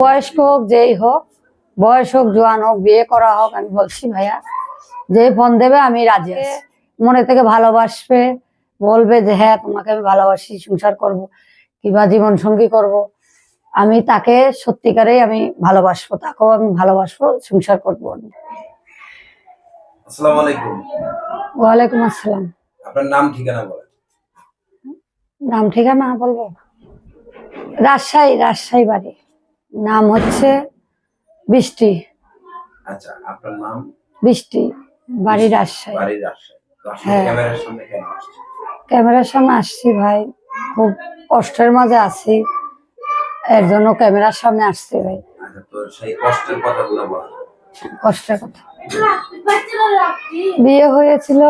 বয়স্ক হোক যেই হোক বয়স হোক জোয়ান হোক বিয়ে করা হোক আমি বলছি ভাইয়া যে ফোন দেবে আমি রাজি আছি। মনে থেকে ভালোবাসবে বলবে যে হ্যাঁ তোমাকে আমি ভালোবাসি সংসার করব কিংবা জীবন সঙ্গী করব। আমি তাকে সত্যিকারেই আমি ভালোবাসবো তাকেও আমি ভালোবাসবো সংসার করব। ওয়ালাইকুম আসসালাম। আপনার নাম ঠিকানা বলেন। নাম ঠিকানা বলব? রাজশাহী রাজশাহী বাড়ি। নাম হচ্ছে বৃষ্টি। আচ্ছা আপনার নাম? বৃষ্টি বাড়ি রাজশাহী। বাড়ি রাজশাহী। হ্যাঁ। ক্যামেরার সামনে কেন আসছে ক্যামেরার সামনে আসছি ভাই খুব কষ্টের মাঝে আছি। এর জন্য ক্যামেরার সামনে আসছি ভাই। আচ্ছা তো সেই কষ্টের কথাগুলো কষ্টের কথা। বিয়ে হয়েছিল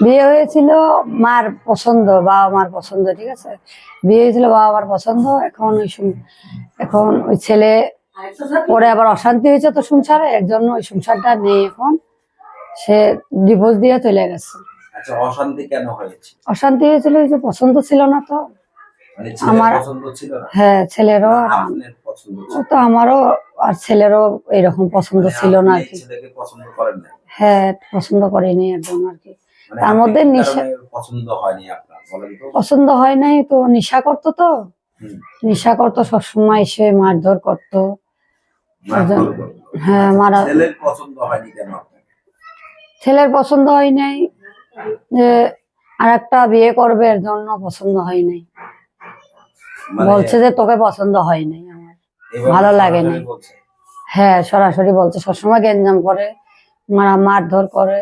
বিয়ে হয়েছিল মার পছন্দ বাবা মার পছন্দ ঠিক আছে? বিয়ে হয়েছিল বাবা মার পছন্দ এখন ওই এখন ওই ছেলে পরে আবার অশান্তি হয়েছে তো সংসারে এর জন্য ওই সংসারটা নেই এখন। সে ডিভোর্স দিয়ে চলে গেছে। আচ্ছা অশান্তি কেন হয়েছে? অশান্তি হয়েছিল যে পছন্দ ছিল না তো। মানে আমার- হ্যাঁ ছেলেরও তো আমারও আর ছেলেরও এরকম পছন্দ মানে ছিল না আর কি। হ্যাঁ পছন্দ করেনি একদম আর কি। তার মধ্যে নেশা- পছন্দ হয়নি আপনার পছন্দ হয় নাই তো নেশা করতো তো। নেশা করতো সবসময় এসে মারধর করতো। হ্যাঁ মারা ছেলের পছন্দ হয়নি কেন ছেলের পছন্দ হয় নাই। যে আর একটা বিয়ে করবে এর জন্য পছন্দ হয় নাই। মানে বলছে যে তোকে পছন্দ হয় নাই আমার। ভালো লাগে না। হ্যাঁ সরাসরি বলছে সবসময় গ্যাঞ্জাম করে মারা মারধর করে।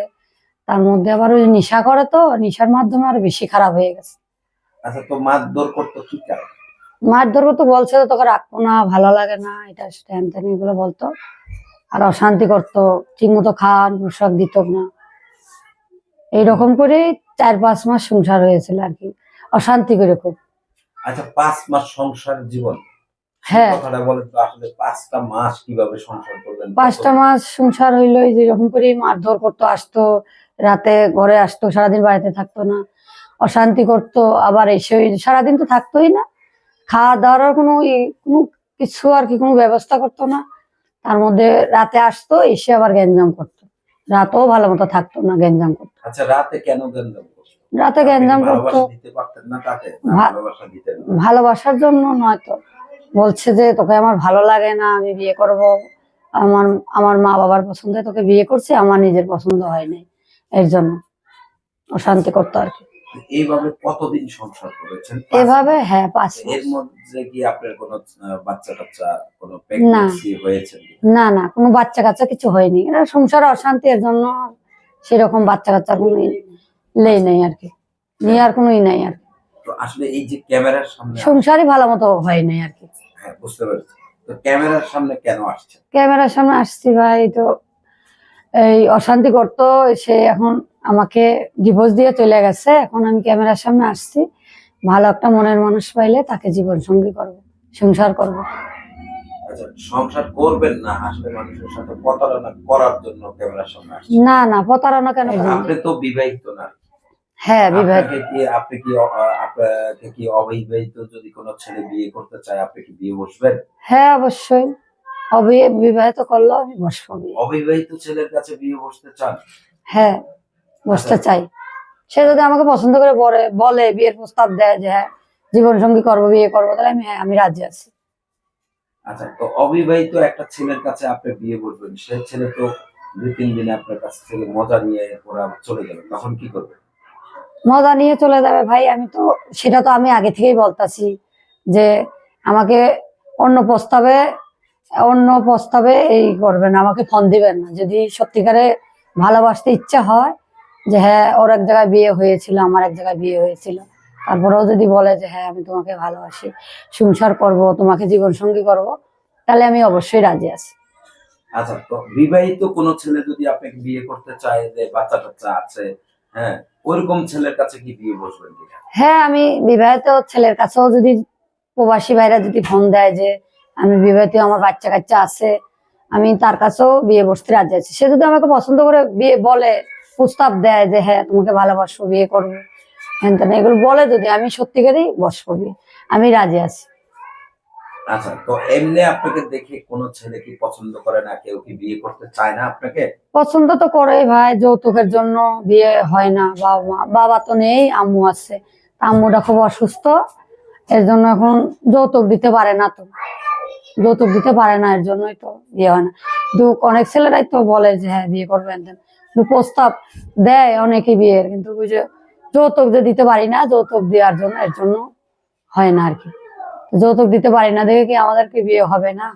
তার মধ্যে আবার ওই নেশা করে তো নেশার মাধ্যমে আরও বেশি খারাপ হয়ে গেছে। আচ্ছা তো মারধর করতো কি কারণ? মারধর করতে বলছে তো তোকে রাখব না ভালো লাগে না। এটা স্ট্যান্ড ত্যান এগুলো বলতো। আর অশান্তি করতো ঠিক মতো খাওয়ান পোশাক দিত না। এইরকম করে চার পাঁচ মাস সংসার হয়েছিল আর কি। অশান্তি করে খুব। আচ্ছা পাঁচ মাস সংসার জীবন। হ্যাঁ। কথাটা বলেন তো আসলে পাঁচটা মাস কীভাবে সংসার পাঁচটা মাস সংসার হইল যেরকম করে মারধর করতো আসতো রাতে ঘরে আসতো সারাদিন বাড়িতে থাকতো না। অশান্তি করতো আবার এসে ওই সারাদিন তো থাকতোই না। খাওয়া দাওয়ার কোনো কোনো কিছু আর কি কোনো ব্যবস্থা করতো না। তার মধ্যে রাতে আসতো এসে আবার গ্যাঞ্জাম করতো। রাতেও ভালো মতো থাকতো না গ্যাঞ্জাম করতো। আচ্ছা রাতে কেন করতো? রাতে গ্যাঞ্জাম করতো? ভালোবাসার জন্য নয়তো বলছে যে তোকে আমার ভালো লাগে না আমি বিয়ে করব। আমার আমার মা বাবার পছন্দে তোকে বিয়ে করছি আমার নিজের পছন্দ হয় নাই। এর জন্য অশান্তি করতো আর কি। এইভাবে কতদিন সংসার করেছেন? এভাবে হ্যাঁ পাঁচ এর মধ্যে কি আপনার কোনো বাচ্চা টাচ্চা কোনো প্রেগন্যান্সি হয়েছে না না কোনো বাচ্চা কাচ্চা কিছু হয়নি। এটা সংসারে অশান্তি এর জন্য সেরকম বাচ্চা কাচ্চার কোনো লেই নেই আর কি। নিয়ে আর কোনো ই নাই আর। তো আসলে এই যে ক্যামেরার সামনে সংসারই ভালো মতো হয় নাই আর কি। হ্যাঁ বুঝতে পেরেছি। তো ক্যামেরার সামনে কেন আসছে ক্যামেরার সামনে আসছি ভাই তো এই অশান্তি করতো সে এখন আমাকে ডিভোর্স দিয়ে চলে গেছে। এখন আমি ক্যামেরার সামনে আসছি। ভালো একটা মনের মানুষ পাইলে তাকে জীবন সঙ্গী করব সংসার করব। আচ্ছা সংসার করবেন না আসলে মানুষের সাথে প্রতারণা করার জন্য ক্যামেরার সামনে না না প্রতারণা কেন আপনি তো বিবাহিত না। হ্যাঁ বিবাহিত। কি আপনি কি আপনাকে কি অবিবাহিত যদি কোনো ছেলে বিয়ে করতে চায় আপনি কি বিয়ে বসবেন? হ্যাঁ অবশ্যই। অবি- বিবাহিত করলেও আমি বসবো। অবিবাহিত ছেলের কাছে বিয়ে বসতে চান? হ্যাঁ বসতে চাই। সে যদি আমাকে পছন্দ করে বলে বলে বিয়ের প্রস্তাব দেয় যে হ্যাঁ জীবন সঙ্গী করব বিয়ে করব তাহলে আমি হ্যাঁ আমি রাজি আছি। আচ্ছা তো অবিবাহিত একটা ছেলের কাছে আপনি বিয়ে বসবেন সে ছেলে তো দুই তিন দিনে আপনার কাছ থেকে মজা নিয়ে ওরা চলে যাবে তখন কি করবে? মজা নিয়ে চলে যাবে ভাই আমি তো সেটা তো আমি আগে থেকেই বলতাছি যে আমাকে অন্য প্রস্তাবে অন্য প্রস্তাবে এই করবেন আমাকে ফোন দিবেন না। যদি সত্যিকারে ভালোবাসতে ইচ্ছা হয় যে হ্যাঁ ওর এক জায়গায় বিয়ে হয়েছিল আমার এক জায়গায় বিয়ে হয়েছিল তারপরেও যদি বলে যে হ্যাঁ আমি তোমাকে ভালোবাসি সংসার করব তোমাকে জীবন সঙ্গী করব তাহলে আমি অবশ্যই রাজি আছি। আচ্ছা তো বিবাহিত কোনো ছেলে যদি আপনাকে বিয়ে করতে চায় যে বাচ্চা টাচ্চা আছে হ্যাঁ ওইরকম ছেলের কাছে কি বিয়ে বসবেন হ্যাঁ আমি বিবাহিত ছেলের কাছেও যদি প্রবাসী ভাইরা যদি ফোন দেয় যে আমি বিবাহিত আমার বাচ্চা কাচ্চা আছে আমি তার কাছেও বিয়ে বসতে রাজি আছি। সে যদি আমাকে পছন্দ করে বিয়ে বলে প্রস্তাব দেয় যে হ্যাঁ তোমাকে ভালোবাসবো বিয়ে করব। হ্যান ত্যান এগুলো বলে যদি আমি সত্যিকারই বসবো বিয়ে। আমি রাজি আছি। আচ্ছা তো এমনি আপনাকে দেখে কোনো ছেলে কি পছন্দ করে না? কেউ কি বিয়ে করতে চায় না আপনাকে? পছন্দ তো করে ভাই যৌতুকের জন্য বিয়ে হয় না। বাবা মা বাবা তো নেই আম্মু আছে। আম্মুটা খুব অসুস্থ এর জন্য এখন যৌতুক দিতে পারে না তো। যৌতুক দিতে পারে না এর জন্যই তো বিয়ে হয় না। কিন্তু অনেক ছেলেরাই তো বলে যে হ্যাঁ বিয়ে করবেন। কিন্তু প্রস্তাব দেয় অনেকে বিয়ের কিন্তু ওই যে যৌতুক যে দিতে পারি না যৌতুক দেওয়ার জন্য এর জন্য হয় না আর কি যৌতুক দিতে পারি না দেখে কি আমাদেরকে বিয়ে হবে না?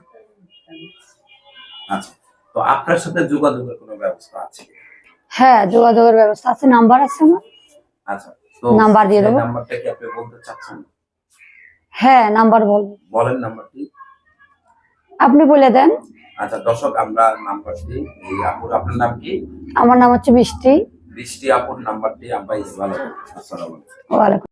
আচ্ছা তো আপনার সাথে যোগাযোগের কোনো ব্যবস্থা আছে? হ্যাঁ যোগাযোগের ব্যবস্থা আছে নাম্বার আছে আমার। আচ্ছা তো নাম্বার দিয়ে দেবো। নাম্বারটা কি আপনি বলতে চাচ্ছেন? হ্যাঁ নাম্বার বলব। বলেন নাম্বারটি। আপনি বলে দেন। আচ্ছা দর্শক আমরা নাম্বারটি এই আপুর। আপনার নাম কি? আমার নাম হচ্ছে বৃষ্টি। বৃষ্টি আপুর নাম্বারটি আমরা ভালো আসসালামু আলাইকুম।